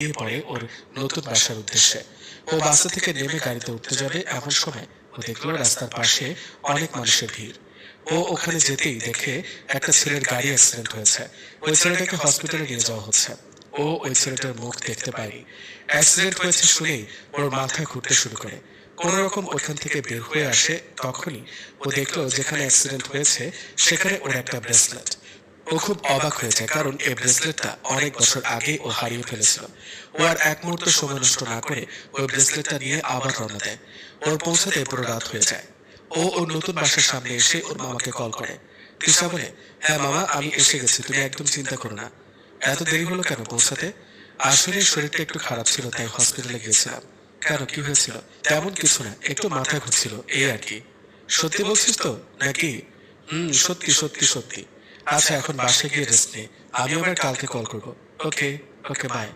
বেরিয়ে পড়ে ওর নতুন বাসার উদ্দেশ্যে ও বাসা থেকে নেমে গাড়িতে উঠতে যাবে এমন সময় ও দেখল রাস্তার পাশে অনেক মানুষের ভিড়। ও ওখানে যেতেই দেখে একটা ছেলের গাড়ি অ্যাক্সিডেন্ট হয়েছে। ওই ছেলেটাকে হসপিটালে নিয়ে যাওয়া হচ্ছে। ও ওই ছেলেটার মুখ দেখতে পায়নি। অ্যাক্সিডেন্ট হয়েছে শুনেই ওর মাথা ঘুরতে শুরু করে। কোন রকম ওখান থেকে বের হয়ে আসে তখনই ও দেখল যেখানে অ্যাক্সিডেন্ট হয়েছে সেখানে ওর একটা ব্রেসলেট ও খুব অবাক হয়ে যায় কারণ এই ব্রেসলেটটা অনেক বছর আগে ও হারিয়ে ফেলেছিল। ও আর এক মুহূর্ত সময় নষ্ট না করে ওই ব্রেসলেটটা নিয়ে আবার রওনা দেয়। ওর পৌঁছাতে পুরো রাত হয়ে যায়। ও ওর নতুন বাসার সামনে এসে ওর মামাকে কল করে। তৃষা বলে হ্যাঁ মামা, আমি এসে গেছি, তুমি একদম চিন্তা করো না। এত দেরি হলো কেন পৌঁছাতে? আসলে শরীরটা একটু খারাপ ছিল, তাই হসপিটালে গিয়েছিলাম। কেন, কি হয়েছিল? তেমন কিছু না, একটু মাথা ঘুরছিল, এই আর কি। সত্যি বলছিস তো? নাকি? হুম, সত্যি সত্যি সত্যি। আচ্ছা এখন বাসে গিয়ে রেস্ট নে। আমি আবার কালকে কল করব। ওকে ওকে বাই